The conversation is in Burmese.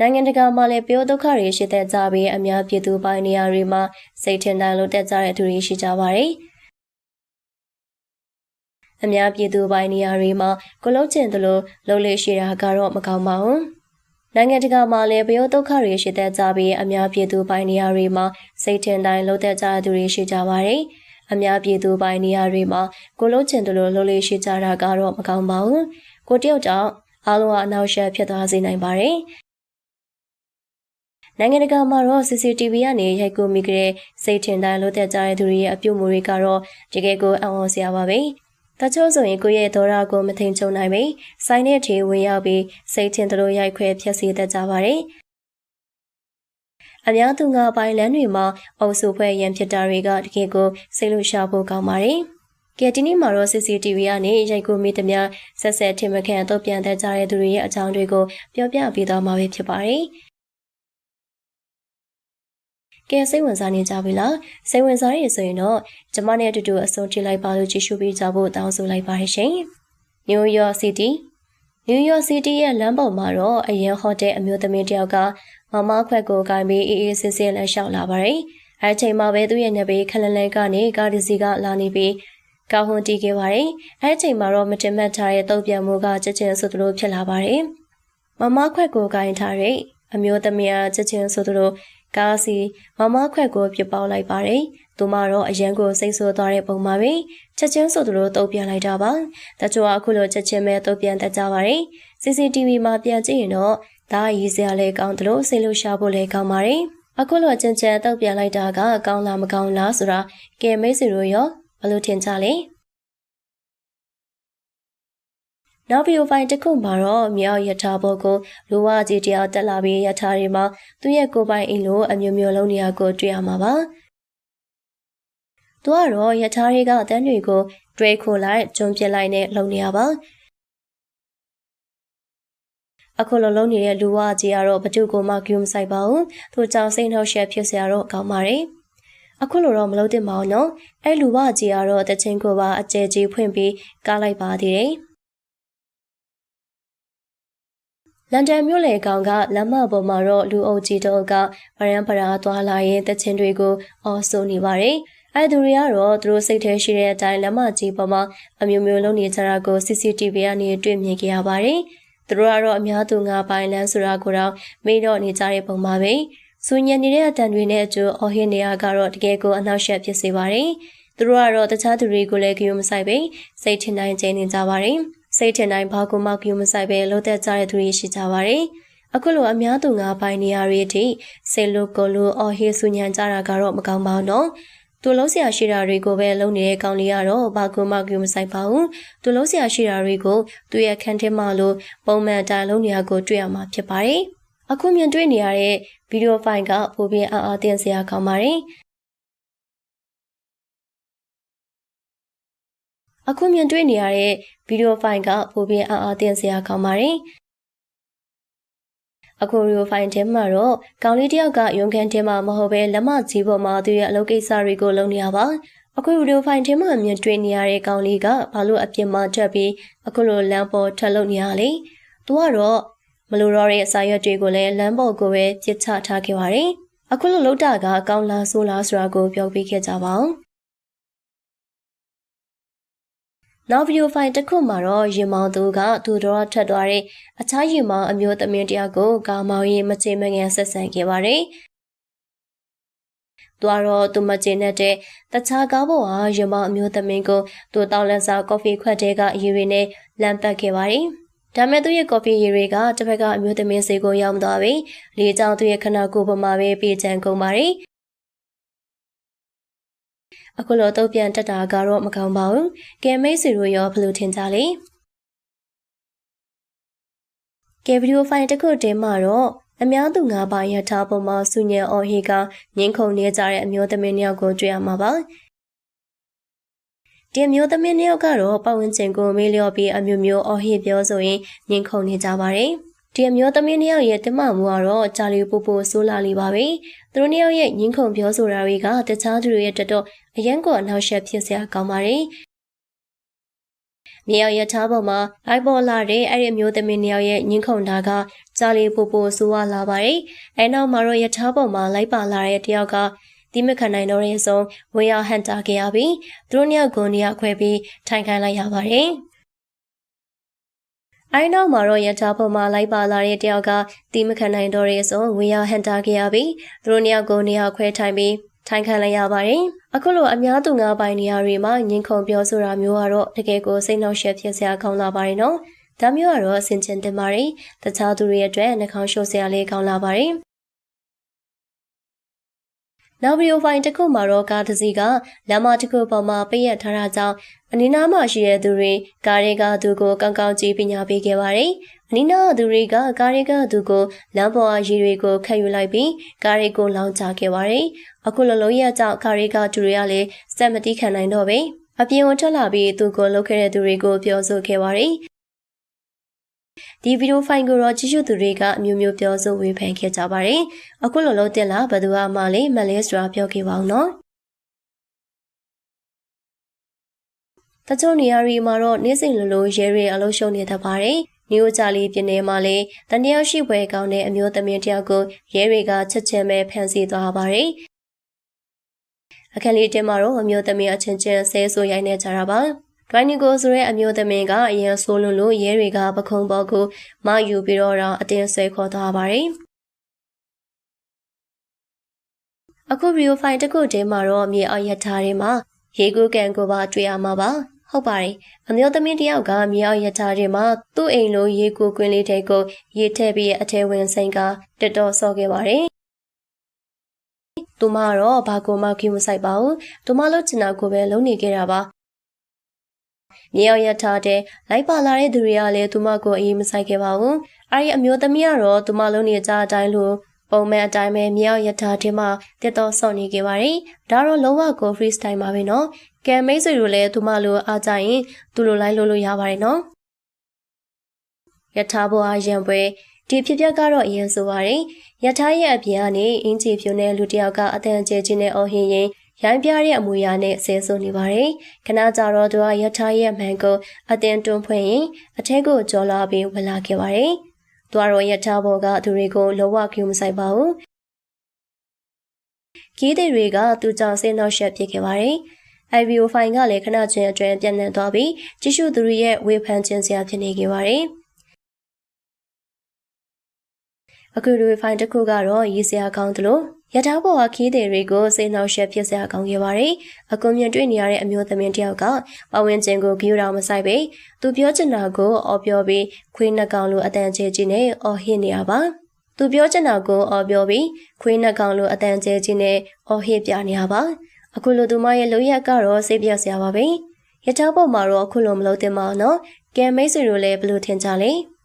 နိုင်ငံတကာမှာလည်းပြောဒုက္ခတွေရှိတဲ့ကြပြီးအများပြည်သူပိုင်းနေရာတွေမှာစိတ်ထင်တိုင်းလို့တက်ကြတဲ့သူတွေရှိကြပါတယ်။အများပြည်သူပိုင်းနေရာတွေမှာကိုလုံးကျင်တယ်လို့လှုပ်လေရှိတာကတော့မကောင်းပါဘူး။နိုင်ငံတကာမှာလည်းပြောဒုက္ခတွေရှိတဲ့ကြပြီးအများပြည်သူပိုင်းနေရာတွေမှာစိတ်ထင်တိုင်းလို့တက်ကြတဲ့သူတွေရှိကြပါတယ်။အများပြည်သူပိုင်းနေရာတွေမှာကိုလုံးကျင်တယ်လို့လှုပ်လေရှိကြတာကတော့မကောင်းပါဘူး။ကိုတယောက်ကြောင့်အားလုံးကအနောက်ရှက်ဖြစ်သွားစေနိုင်ပါတယ်။ နိုင်ငံတကာမှာတော့ CCTV ကနေရိုက်ကူမိကြတဲ့စိတ်ထင်တိုင်းလို့တက်ကြတဲ့သူတွေရဲ့အပြုအမူတွေကတော့တကယ်ကိုအံ့ဩစရာပါပဲ။တချို့ဆိုရင်ကိုယ့်ရဲ့ဒေါရကိုမထိန်ချုံနိုင်ပဲ။စိုင်းတဲ့ထေဝင်ရောက်ပြီးစိတ်ထင်သလိုရိုက်ခွဲဖျက်ဆီးတတ်ကြပါတယ်။အများသူငါပိုင်းလမ်းတွေမှာအုပ်စုဖွဲ့ရန်ဖြစ်တာတွေကတကယ်ကိုစိတ်လို့ရှာဖို့ကောင်းပါတယ်။ကဲဒီနေ့မှာတော့ CCTV ကနေရိုက်ကူမိသမျှဆက်ဆက်ထင်မခံတော့ပြန်တဲ့ကြတဲ့သူတွေရဲ့အကြောင်းတွေကိုပြောပြပေးသွားမှာဖြစ်ပါတယ်။ ကဲစိတ်ဝင်စားနေကြပြီလားစိတ်ဝင်စားရဆိုရင်တော့ကျမနဲ့အတူတူအဆုံးထိလိုက်ပါလို့ကြည့်ရှုပေးကြဖို့တောင်းဆိုလိုက်ပါတယ်ရှင် New York City New York City ရဲ့လမ်းပေါ်မှာတော့အရင်ဟိုတယ်အမျိုးသမီးတယောက်ကမမခွက်ကိုကိုင်းပြီးအေးအေးဆေးဆေးလမ်းလျှောက်လာပါတယ်အဲချိန်မှာပဲသူ့ရဲ့နေပေခလလန်ကနေကားတစ်စီးကလာနေပြီးကောင်းဟွန်တီးခဲ့ပါတယ်အဲချိန်မှာတော့မတင်မှတ်ထားတဲ့တုံ့ပြန်မှုကချက်ချင်းဆိုသလိုဖြစ်လာပါတယ်မမခွက်ကိုကိုင်းထားတဲ့အမျိုးသမီးကချက်ချင်းဆိုသလို ကားစီမမခွက်ကိုပြပေါက်လိုက်ပါတယ်။သူမတော့အရန်ကိုစိတ်ဆိုးသွားတဲ့ပုံမှာပဲချက်ချင်းဆိုသူတို့တုံ့ပြန်လိုက်တာပါ။တချို့ကအခုလိုချက်ချင်းပဲတုံ့ပြန်တတ်ကြပါတယ်။ CCTV မှာပြန်ကြည့်ရင်တော့ဒါရည်စရာလည်းကောင်းတယ်လို့စိတ်လို့ရှာဖို့လည်းကောင်းပါတယ်။အခုလိုချင်ချင်တုံ့ပြန်လိုက်တာကကောင်းလားမကောင်းလားဆိုတာကဲမိတ်ဆွေတို့ရောဘယ်လိုထင်ကြလဲ။ နောက်ဗီဒီယိုဖိုင်တစ်ခုမှာတော့မြောက်ရထားဘောကိုလူဝကြီးတယောက်တက်လာပြီးရထားတွေမှာသူ့ရဲ့ကိုပိုင်အိမ်လိုအမျိုးမျိုးလုံးနေရာကိုတွေ့ရမှာပါ။သူကတော့ရထားတွေကတန်းတွေကိုတွဲခိုလိုက်ဂျုံပြစ်လိုက်နဲ့လုံနေရပါ။အခုလုံးလုံးနေတဲ့လူဝကြီးကတော့ဘသူကိုမှကြုံမဆိုင်ပါဘူး။သူကြောင်စိတ်နှောက်ရှက်ဖြစ်စရာတော့ကောင်းပါတယ်။အခုလိုတော့မလုပ်သင့်ပါဘူးနော်။အဲလူဝကြီးကတော့တချင်းကိုပါအကျဲကြီးဖွင့်ပြီးကားလိုက်ပါသေးတယ်။ လန်ဒန်မြို့လေကောင်ကလမ်းမပေါ်မှာတော့လူအုပ်ကြီးတို့ကဗရန်ပရာသွားလာရင်တချင်းတွေကိုအော်ဆိုနေပါတယ်။အဲသူတွေကတော့သူတို့စိတ်ထဲရှိတဲ့အတိုင်းလမ်းမကြီးပေါ်မှာအမျိုးမျိုးလုံးနေကြတာကို CCTV ကနေတွေ့မြင်ခဲ့ရပါတယ်။သူတို့ကတော့အများသူငါပိုင်းလမ်းဆိုတာကိုတော့မေ့တော့နေကြတဲ့ပုံပါပဲ။စူညံနေတဲ့အတန်တွေနဲ့အကျိုးအော်ဟစ်နေရကတော့တကယ်ကိုအနောက်ရှက်ဖြစ်စေပါတယ်။သူတို့ကတော့တခြားသူတွေကိုလည်းကြုံမဆိုင်ပဲစိတ်ထင်တိုင်းကျင်းနေကြပါတယ်။ စိတ်ထင်တိုင်းဘာကူမှကြုံမဆိုင်ပဲလို့သက်ကြတဲ့သူတွေရှိကြပါတယ်။အခုလိုအများသူငါပိုင်းနေရာတွေအထိစိတ်လိုကိုလိုအော်ဟေးဆူညံကြတာကတော့မကောင်းပါဘူးနော်။သူလုံးဆရာရှိတာတွေကိုပဲလုံးနေတဲ့ကောင်လေးကတော့ဘာကူမှကြုံမဆိုင်ပါဘူး။သူလုံးဆရာရှိတာတွေကိုသူ့ရဲ့ခန်းထဲမှာလို့ပုံမှန်တိုင်လုံးနေရာကိုတွေ့ရမှာဖြစ်ပါတယ်။အခုမြင်တွေ့နေရတဲ့ဗီဒီယိုဖိုင်ကပုံပြအားအားတင်စရာကောင်းပါတယ်။ အခုမြင်တွေ့နေရတဲ့ဗီဒီယိုဖိုင်ကပိုပြီးအားအားတင်စရာကောင်းပါတယ်။အခုဗီဒီယိုဖိုင်ထဲမှာတော့ကောင်လေးတယောက်ကရုံခန်းထဲမှာမဟုတ်ပဲလက်မကြီးပေါ်မှာသူရဲ့အလုပ်ကိစ္စတွေကိုလုပ်နေရပါ။အခုဗီဒီယိုဖိုင်ထဲမှာမြင်တွေ့နေရတဲ့ကောင်လေးကဘာလို့အပြစ်မှထွက်ပြီးအခုလိုလမ်းပေါ်ထပ်လုပ်နေရလဲ။သူကတော့မလိုတော့တဲ့စာရွက်တွေကိုလည်းလမ်းပေါ်ကိုပဲပြစ်ချထားခဲ့ပါတယ်။အခုလိုလုပ်တာကကောင်းလားဆိုးလားဆိုတာကိုပြောပြခဲ့ကြပါအော နောက်ဗီဒီယိုဖိုင်တစ်ခုမှာတော့ရင်မောင်သူကသူတော်ထက်သွားတဲ့အခြားရင်မောင်အမျိုးသမီးတယောက်ကိုကာမောင်ရင်မချေမငန်ဆက်ဆံခဲ့ပါတယ်။သူကတော့သူမချေနဲ့တဲ့တခြားကားပေါ်ဟာရင်မောင်အမျိုးသမီးကိုသူတောင်းလက်စားကော်ဖီခွက်တဲကအရီတွေနဲ့လမ်းပတ်ခဲ့ပါတယ်။ဒါမဲ့သူရဲ့ကော်ဖီရည်တွေကတစ်ဖက်ကအမျိုးသမီးစီကိုရောက်သွားပြီးလေကြောင်သူရဲ့ခနာကိုပေါ်မှာပဲပြေချန်ကုန်ပါတယ်။ အခုလိုတုတ်ပြန်တက်တာကတော့မကောင်းပါဘူးကဲမိတ်ဆွေတို့ရောဘယ်လိုထင်ကြလဲကဲဗီဒီယိုဖိုင်တစ်ခုတင်မှာတော့အများသူငါးပါးရထားပေါ်မှာစုညံအော်ဟီကငင်းခုန်နေကြတဲ့အမျိုးသမီးနှစ်ယောက်ကိုတွေ့ရမှာပါဒီမျိုးသမီးနှစ်ယောက်ကတော့ပတ်ဝန်းကျင်ကိုမေးလျော့ပြီးအမျိုးမျိုးအော်ဟစ်ပြောဆိုရင်ငင်းခုန်နေကြပါတယ်။ ဒီအမျိုးသမီးနှစ်ယောက်ရဲ့တမမှုကတော့ဂျာလီပူပူဆိုးလာလိပါပဲသူတို့နှစ်ယောက်ရဲ့ညင်းခုန်ပြောဆိုတာတွေကတခြားသူတွေရဲ့တက်တော့အရန်ကိုအနောက်ရှက်ဖြစ်စရာကောင်းပါတယ်မြေအောင်ရထားပေါ်မှာလိုက်ပေါ်လာတဲ့အဲ့ဒီအမျိုးသမီးနှစ်ယောက်ရဲ့ညှင်းခုန်တာကကြားလီပူပူဆိုးဝါလာပါတယ်။အဲနောက်မှာတော့ရထားပေါ်မှာလိုက်ပါလာတဲ့တယောက်ကဒီမခံနိုင်တော့တဲ့ဆုံးဝင်ရောက်ဟန်တာခဲ့ရပြီးသူတို့နှစ်ယောက်ကိုနေရာခွဲပြီးထိုင်ခိုင်းလိုက်ရပါတယ်။ အိုင်းနောက်မှာတော့ရထားပေါ်မှာလိုက်ပါလာတဲ့တယောက်ကတီးမခံနိုင်တော့တဲ့ဆိုဝင်ရောက်ဟန်တာခဲ့ရပြီးသူတို့နှစ်ယောက်ကိုနေရာခွဲထိုင်ပြီးထိုင်ခံလိုက်ရပါတယ်။အခုလိုအများသူငါပိုင်နေရာတွေမှာညင်ခုန်ပြောဆိုတာမျိုးကတော့တကယ်ကိုစိတ်နှောက်ယှက်ဖြစ်စရာကောင်းလာပါတယ်နော်။ဒါမျိုးကတော့အဆင်ချင်တင်ပါတယ်။တခြားသူတွေအတွက်နှာခေါင်းရှိုးစရာလေးကောင်းလာပါတယ်။ နောက်ဗီဒီယိုဖိုင်တစ်ခုမှာတော့ကားတစ်စီးကလမ်းမတစ်ခုပေါ်မှာပိတ်ရက်ထားတာကြောင့်အနီးနားမှာရှိတဲ့သူတွေကားတွေကသူကိုကောင်းကောင်းကြည့်ပညာပေးခဲ့ပါတယ်။အနီးနားသူတွေကကားတွေကသူကိုလမ်းပေါ်အရေးတွေကိုခတ်ယူလိုက်ပြီးကားတွေကိုလောင်ချခဲ့ပါတယ်။အခုလိုလုံးရကြောင့်ကားတွေကသူတွေကလည်းစက်မတိခံနိုင်တော့ပဲအပြင်ကိုထွက်လာပြီးသူကိုလှုပ်ခဲ့တဲ့သူတွေကိုပြောဆိုခဲ့ပါတယ်။ ဒီဗီဒီယိုဖိုင်ကိုတော့ကြည့်ရှုသူတွေကအမျိုးမျိုးပြောဆိုဝေဖန်ခဲ့ကြပါတယ်။အခုလိုလုံးတင်လာဘယ်သူမှလည်းမလဲဆိုတာပြောခဲ့ပါအောင်နော်။တချို့နေရာတွေမှာတော့နေ့စဉ်လိုလိုရဲတွေအလုပ်ရှုံးနေတတ်ပါတယ်။နီယိုဂျာလီပြည်နယ်မှာလည်းတနယောက်ရှိပွဲကောင်းတဲ့အမျိုးသမီးတယောက်ကိုရဲတွေကချက်ချင်းပဲဖမ်းဆီးသွားပါတယ်။အခက်လေးတင်မှာတော့အမျိုးသမီးအချင်းချင်းဆဲဆိုရိုင်းနေကြတာပါ။ ဒိုင်းနီကိုဆိုတဲ့အမျိုးသမီးကအရင်ဆိုးလွန်းလို့ရဲတွေကပခုံးပေါ်ကိုမယူပြီးတော့အတင်းဆွဲခေါ်သွားပါတယ်။အခုဗီဒီယိုဖိုင်တစ်ခုတည်းမှာတော့မြေအောက်ရထားတွေမှာရေကူးကန်ကိုပါတွေ့ရမှာပါ။ဟုတ်ပါတယ်။အမျိုးသမီးတယောက်ကမြေအောက်ရထားတွေမှာသူ့အိမ်လိုရေကူးကွင်းလေးတွေကိုရေထည့်ပြီးအထဲဝင်ဆိုင်ကတက်တော်ဆော့ခဲ့ပါတယ်။သူမကတော့ဘာကိုမှကြည့်မဆိုင်ပါဘူး။သူမလို့ချင်တာကိုပဲလုပ်နေခဲ့တာပါ။ မြေအောင်ရထားတဲ့လိုက်ပါလာတဲ့သူတွေကလည်းသူမကိုအေးမဆိုင်ခဲ့ပါဘူး။အဲဒီအမျိုးသမီးကတော့သူမလုံးနေကြအတိုင်းလိုပုံမှန်အတိုင်းပဲမြေအောင်ရထားတဲ့မှာတက်တော့ဆော့နေခဲ့ပါတယ်။ဒါတော့လုံးဝကို free style ပါပဲနော်။ကဲမိတ်ဆွေတို့လည်းသူမလိုအားကြရင်သူလိုလိုက်လို့လို့ရပါတယ်နော်။ရထားဘောအားရံပွဲဒီဖြစ်ပျက်ကတော့အရင်ဆိုပါတယ်။ရထားရဲ့အပြင်ကနေအင်းချီဖြူနဲ့လူတယောက်ကအတန်ကျဲချင်းနဲ့အော်ဟင်းရင် ရိုင်းပြတဲ့အမူအရာနဲ့ဆဲဆိုနေပါတယ်။ခဏကြာတော့သူကရထားရဲ့မှန်ကိုအတင်းတွန်းဖွင့်ရင်အထက်ကိုကြော်လာပြီးဝင်လာခဲ့ပါတယ်။သူကတော့ရထားဘောကသူတွေကိုလောဝကျူမဆိုင်ပါဘူး။ကြီးတွေတွေကသူကြောင့်ဆင်းနောက်ရှက်ဖြစ်ခဲ့ပါတယ်။ IVO ဖိုင်ကလည်းခဏချင်းအတွင်းပြန့်နှံ့သွားပြီးကြည့်ရှုသူတွေရဲ့ဝေဖန်ခြင်းစရာဖြစ်နေခဲ့ပါတယ်။ အခုဒီဖိုင်တစ်ခုကတော့ရေးစရာကောင်းသလိုရထားပေါ်ကခီးသည်တွေကိုစိတ်နှောက်ယှက်ဖြစ်စရာကောင်းခဲ့ပါတယ်။အကွန်မြင့်တွေ့နေရတဲ့အမျိုးသမီးတယောက်ကပဝင်းကျင်ကိုဂီယူတော်မဆိုင်ပဲသူပြောချင်တာကိုအော်ပြောပြီးခွေးနှကောင်လိုအတန်ကျဲကြီးနဲ့အော်ဟစ်နေရပါ။သူပြောချင်တာကိုအော်ပြောပြီးခွေးနှကောင်လိုအတန်ကျဲကြီးနဲ့အော်ဟစ်ပြနေရပါ။အခုလိုသူမရဲ့လုံရက်ကတော့စိတ်ပြက်စရာပါပဲ။ရထားပေါ်မှာတော့အခုလိုမလုပ်သင့်ပါဘူးနော်။ကဲမိတ်ဆွေတို့လည်းဘယ်လိုထင်ကြလဲ။